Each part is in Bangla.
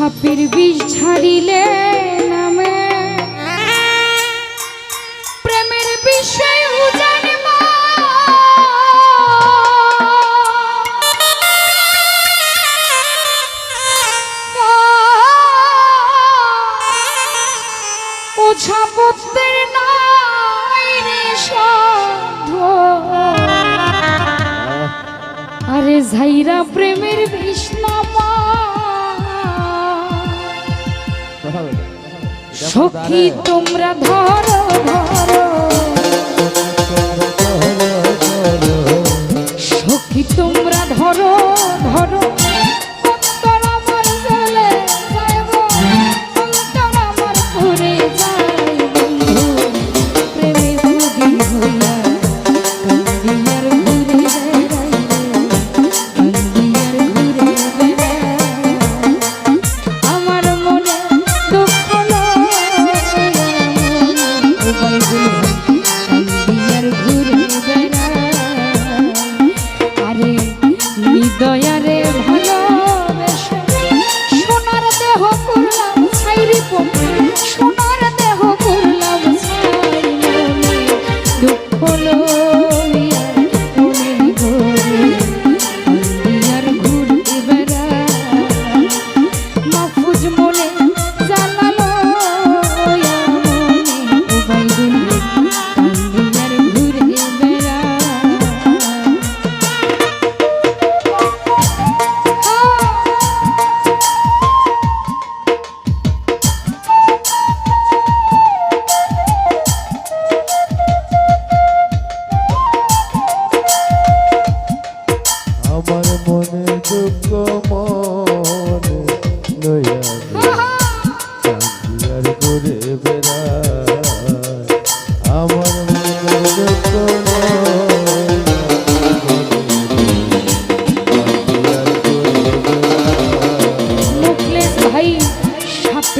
সাপের বিষ ছাড়িলে নামে। প্রেমের বিষয় জানি ছাপতের সাধ। আরে ঝাইরা প্রেমের বিষ্ণমা সখী তোমরা ধরো ধরো। সখী তোমরা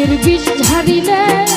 পাপের বিষ ঝাড়িলে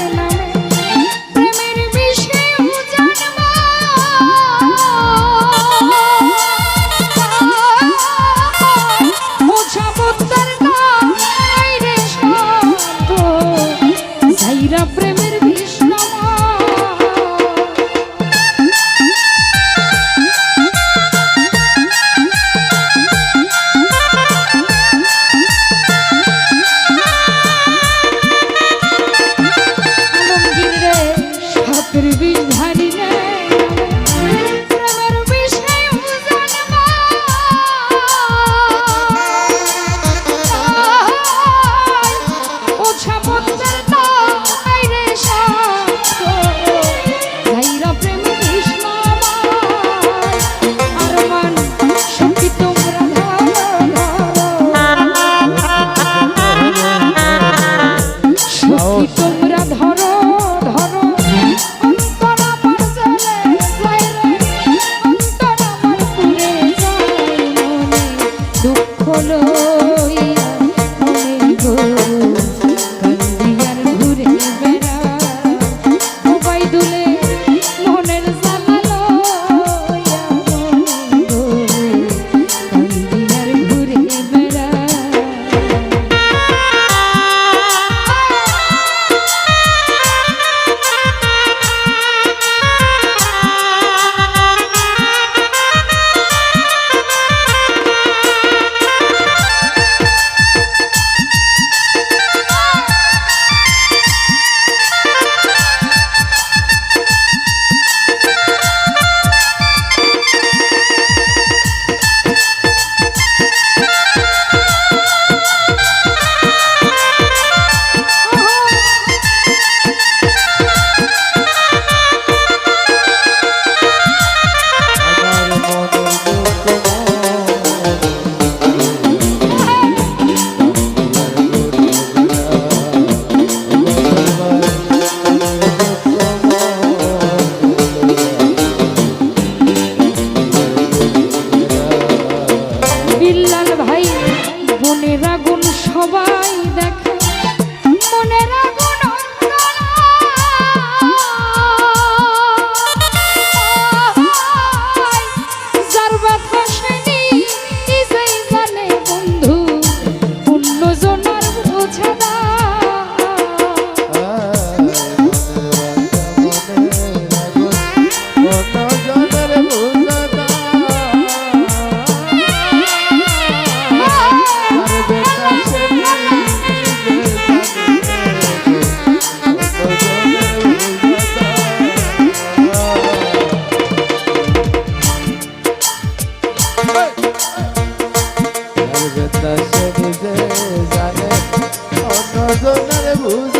Vamos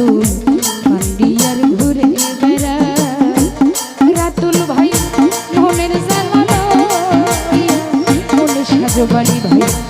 রাতুল পান্ডিয়ার ঘুরে বেড়া রাতুল ভাই মনের জালালো মনে সাজো বাড়ি ভাই।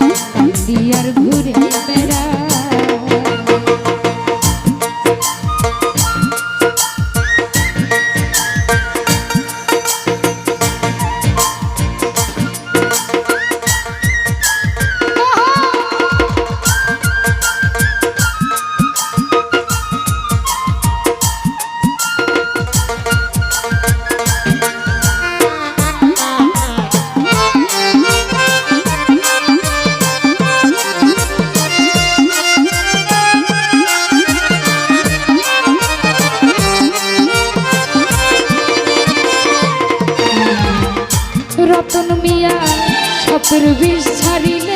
রতন মিয়া সাপের বিষ ছাড়িল